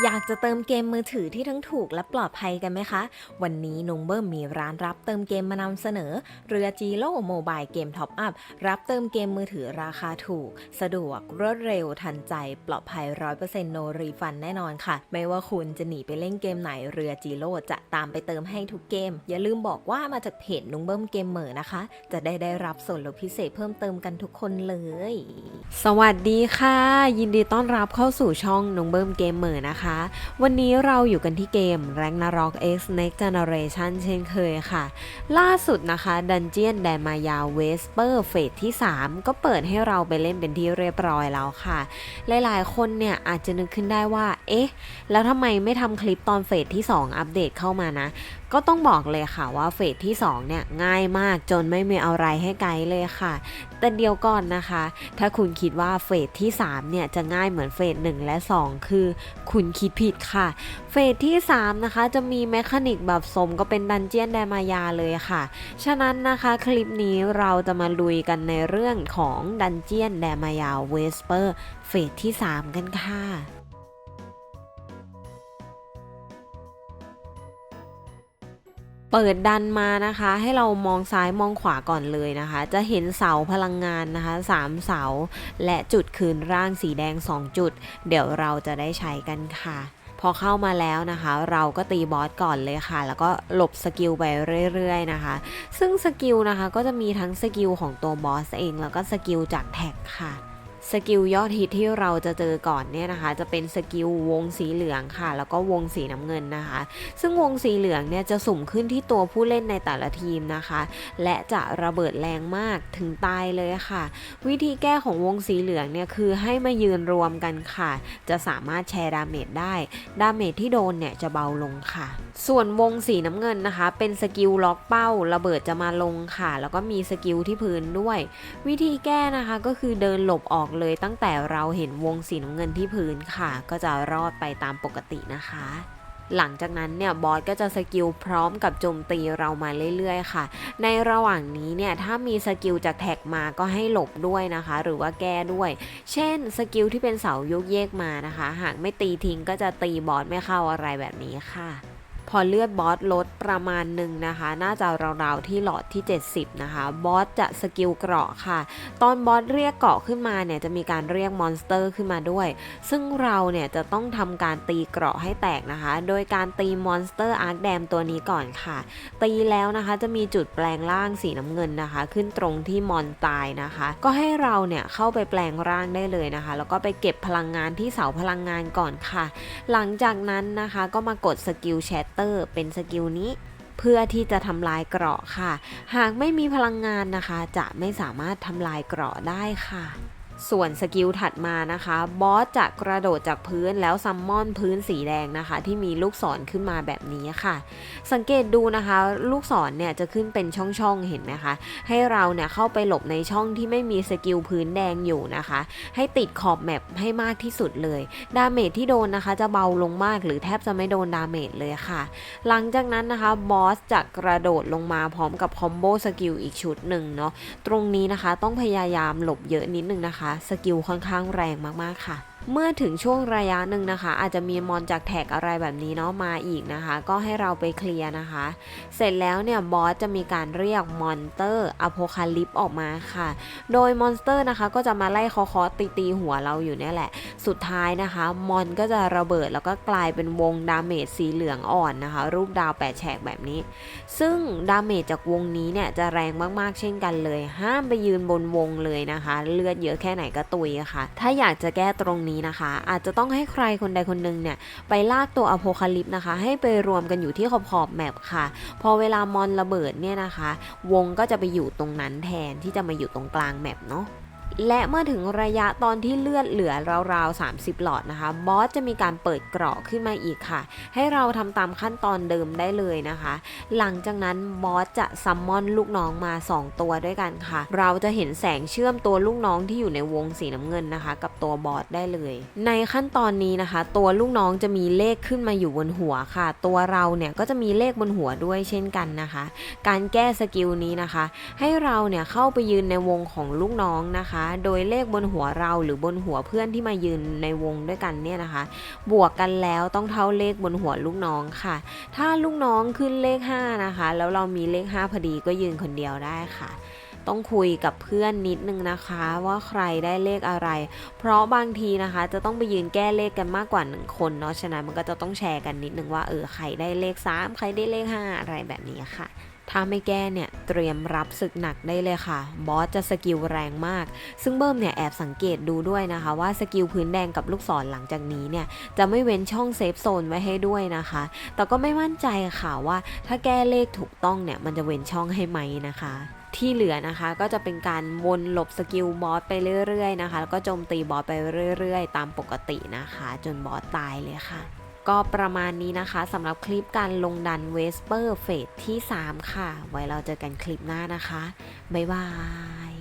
อยากจะเติมเกมมือถือที่ทั้งถูกและปลอดภัยกันไหมคะ วันนี้นุงเบิ้มมีร้านรับเติมเกมมานำเสนอ เรือจีโร่โมบายเกมท็อปอัพรับเติมเกมมือถือราคาถูก สะดวกรวดเร็วทันใจปลอดภัย 100%โนรีฟันแน่นอนค่ะ ไม่ว่าคุณจะหนีไปเล่นเกมไหนเรือจีโร่จะตามไปเติมให้ทุกเกม อย่าลืมบอกว่ามาจากเพจนุงเบิ้มเกมเหมอนะคะ จะได้ได้รับส่วนลดพิเศษเพิ่มเติมกันทุกคนเลย สวัสดีค่ะ ยินดีต้อนรับเข้าสู่ช่องนุงเบิ้มเกมเหมอนะคะวันนี้เราอยู่กันที่เกม Ragnarok X Next Generation เช่นเคยค่ะ ล่าสุดนะคะ Dungeon d a m a y a Vesper เฟสที่ 3 ก็เปิดให้เราไปเล่นเป็นที่เรียบร้อยแล้วค่ะ หลายๆ คนเนี่ยอาจจะนึกขึ้นได้ว่า เอ๊ะ แล้วทำไมไม่ทำคลิปตอนเฟสที่ 2 อัปเดตเข้ามานะ ก็ต้องบอกเลยค่ะว่าเฟสที่ 2 เนี่ย ง่ายมากจนไม่มีอะไรให้ไกด์เลยค่ะ แต่เดียวก่อนนะคะ ถ้าคุณคิดว่าเฟสที่ 3 เนี่ย จะง่ายเหมือนเฟส1และ 2 คือ คุณคิดผิดค่ะ เฟสที่ 3 นะคะ จะมีแมคานิกแบบสมก็เป็นดันเจียนไดมายาเลยค่ะ ฉะนั้นนะคะคลิปนี้เราจะมาลุยกันในเรื่องของดันเจียนไดมายาเวสเปอร์เฟสที่ 3 กันค่ะ เปิดดันมานะคะให้เรามองซ้ายมองขวาก่อนเลยนะคะ จะเห็นเสาพลังงานนะคะ3เสา และจุดคืนร่างสีแดง 2 จุด เดี๋ยวเราจะได้ใช้กันค่ะ พอเข้ามาแล้วนะคะ เราก็ตีบอสก่อนเลยค่ะ แล้วก็หลบสกิลไปเรื่อยๆนะคะ ซึ่งสกิลนะคะก็จะมีทั้งสกิลของตัวบอสเอง แล้วก็สกิลจากแท็กค่ะ สกิลยอดฮิตที่เราจะเจอก่อนเนี่ยนะคะ จะเป็นสกิลวงสีเหลืองค่ะ แล้วก็วงสีน้ำเงินนะคะ ซึ่งวงสีเหลืองเนี่ยจะสุ่มขึ้นที่ตัวผู้เล่นในแต่ละทีมนะคะ และจะระเบิดแรงมากถึงตายเลยค่ะ วิธีแก้ของวงสีเหลืองเนี่ยคือให้มายืนรวมกันค่ะ จะสามารถแชร์ดาเมจได้ ดาเมจที่โดนเนี่ยจะเบาลงค่ะ ส่วนวงสีน้ำเงินนะคะ เป็นสกิลล็อกเป้า ระเบิดจะมาลงค่ะ แล้วก็มีสกิลที่พื้นด้วย วิธีแก้นะคะก็คือเดินหลบออกเลยตั้งแต่เราเห็นวงสีน้ำเงินที่พื้นค่ะ ก็จะรอดไปตามปกตินะคะ หลังจากนั้นเนี่ยบอสก็จะสกิลพร้อมกับโจมตีเรามาเรื่อยๆค่ะ ในระหว่างนี้เนี่ยถ้ามีสกิลจากแท็กมาก็ให้หลบด้วยนะคะ หรือว่าแก้ด้วย เช่นสกิลที่เป็นเสาโยกเยกมานะคะ หากไม่ตีทิ้งก็จะตีบอสไม่เข้าอะไรแบบนี้ค่ะ พอเลือดบอสลดประมาณหนึ่งนะคะ น่าจะราวๆที่หลอดที่ 70 นะคะ บอสจะสกิลเกราะค่ะ ตอนบอสเรียกเกราะขึ้นมาเนี่ยจะมีการเรียกมอนสเตอร์ขึ้นมาด้วย ซึ่งเราเนี่ยจะต้องทำการตีเกราะให้แตกนะคะ โดยการตีมอนสเตอร์อาร์คแดมตัวนี้ก่อนค่ะ ตีแล้วนะคะจะมีจุดแปลงร่างสีน้ำเงินนะคะ ขึ้นตรงที่มอนตายนะคะ ก็ให้เราเนี่ยเข้าไปแปลงร่างได้เลยนะคะ แล้วก็ไปเก็บพลังงานที่เสาพลังงานก่อนค่ะ หลังจากนั้นนะคะก็มากดสกิลแชตเตอร์เป็นสกิลนี้ เพื่อที่จะทำลายเกราะค่ะ หากไม่มีพลังงานนะคะ จะไม่สามารถทำลายเกราะได้ค่ะ ส่วนสกิลถัดมานะคะบอสจะกระโดดจากพื้นแล้วซัมมอนพื้นสีแดงนะคะ ที่มีลูกศรขึ้นมาแบบนี้ค่ะ สังเกตดูนะคะ ลูกศรเนี่ยจะขึ้นเป็นช่องๆเห็นไหมคะให้เราเนี่ยเข้าไปหลบในช่องที่ไม่มีสกิลพื้นแดงอยู่นะคะ ให้ติดขอบแมปให้มากที่สุดเลยดาเมจที่โดนนะคะ จะเบาลงมากหรือแทบจะไม่โดนดาเมจเลยค่ะ หลังจากนั้นนะคะบอสจะกระโดดลงมาพร้อมกับคอมโบสกิลอีกชุดหนึ่งเนาะตรงนี้นะคะต้องพยายามหลบเยอะนิดนึงนะคะสกิลค่อนข้างแรงมากๆค่ะ เมื่อถึงช่วงระยะหนึ่งนะคะ อาจจะมีมอนจากแท็กอะไรแบบนี้เนาะมาอีกนะคะ ก็ให้เราไปเคลียร์นะคะ เสร็จแล้วเนี่ยบอสจะมีการเรียกมอนเตอร์อโพคาลิปออกมาค่ะ โดยมอนสเตอร์นะคะก็จะมาไล่คอคอตีตีๆหัวเราอยู่เนี่ยแหละ สุดท้ายนะคะมอนก็จะระเบิดแล้วก็กลายเป็นวงดาเมจสีเหลืองอ่อนนะคะ รูปดาวแปดแฉกแบบนี้ ซึ่งดาเมจจากวงนี้เนี่ยจะแรงมากๆ เช่นกันเลย ห้ามไปยืนบนวงเลยนะคะ เลือดเยอะแค่ไหนก็ตุยอะค่ะ ถ้าอยากจะแก้ตรงนี้นะคะ อาจจะต้องให้ใครคนใดคนหนึ่งเนี่ยไปลากตัวอโพคาลิปนะคะ ให้ไปรวมกันอยู่ที่ขอบขอบแมปค่ะ พอเวลามอนระเบิดเนี่ยนะคะ วงก็จะไปอยู่ตรงนั้นแทนที่จะมาอยู่ตรงกลางแมปเนาะ และเมื่อถึงระยะตอนที่เลือดเหลือราวๆ 30 หลอดนะคะ บอสจะมีการเปิดเกราะขึ้นมาอีกค่ะ ให้เราทำตามขั้นตอนเดิมได้เลยนะคะ หลังจากนั้นบอสจะซัมมอนลูกน้องมา 2 ตัวด้วยกันค่ะ เราจะเห็นแสงเชื่อมตัวลูกน้องที่อยู่ในวงสีน้ำเงินนะคะ กับตัวบอสได้เลย ในขั้นตอนนี้นะคะ ตัวลูกน้องจะมีเลขขึ้นมาอยู่บนหัวค่ะ ตัวเราเนี่ยก็จะมีเลขบนหัวด้วยเช่นกันนะคะ การแก้สกิลนี้นะคะ ให้เราเนี่ยเข้าไปยืนในวงของลูกน้องนะคะโดยเลขบนหัวเราหรือบนหัวเพื่อนที่มายืนในวงด้วยกันเนี่ยนะคะ บวกกันแล้วต้องเท่าเลขบนหัวลูกน้องค่ะ ถ้าลูกน้องขึ้นเลข 5 นะคะ แล้วเรามีเลข 5 พอดีก็ยืนคนเดียวได้ค่ะต้องคุยกับเพื่อนนิดนึงนะคะ ว่าใครได้เลขอะไร เพราะบางทีนะคะจะต้องไปยืนแก้เลขกันมากกว่าหนึ่งคนเนาะฉะนั้นมันก็จะต้องแชร์กันนิดนึงว่าเออใครได้เลข 3 ใครได้เลข 5 อะไรแบบนี้ค่ะ ถ้าไม่แก้เนี่ยเตรียมรับศึกหนักได้เลยค่ะ บอสจะสกิลแรงมาก ซึ่งเบิ้มเนี่ยแอบสังเกตดูด้วยนะคะ ว่าสกิลพื้นแดงกับลูกศรหลังจากนี้เนี่ยจะไม่เว้นช่องเซฟโซนไว้ให้ด้วยนะคะ แต่ก็ไม่มั่นใจค่ะว่าถ้าแก้เลขถูกต้องเนี่ยมันจะเว้นช่องให้ไหมนะคะที่เหลือนะคะก็จะเป็นการวนหลบสกิลบอสไปเรื่อยๆนะคะ แล้วก็โจมตีบอสไปเรื่อยๆ ตามปกตินะคะ จนบอสตายเลยค่ะ ก็ประมาณนี้นะคะสำหรับคลิปการลงดันเวสเปอร์เฟสที่ 3 ค่ะ ไว้เราเจอกันคลิปหน้านะคะ บ๊ายบาย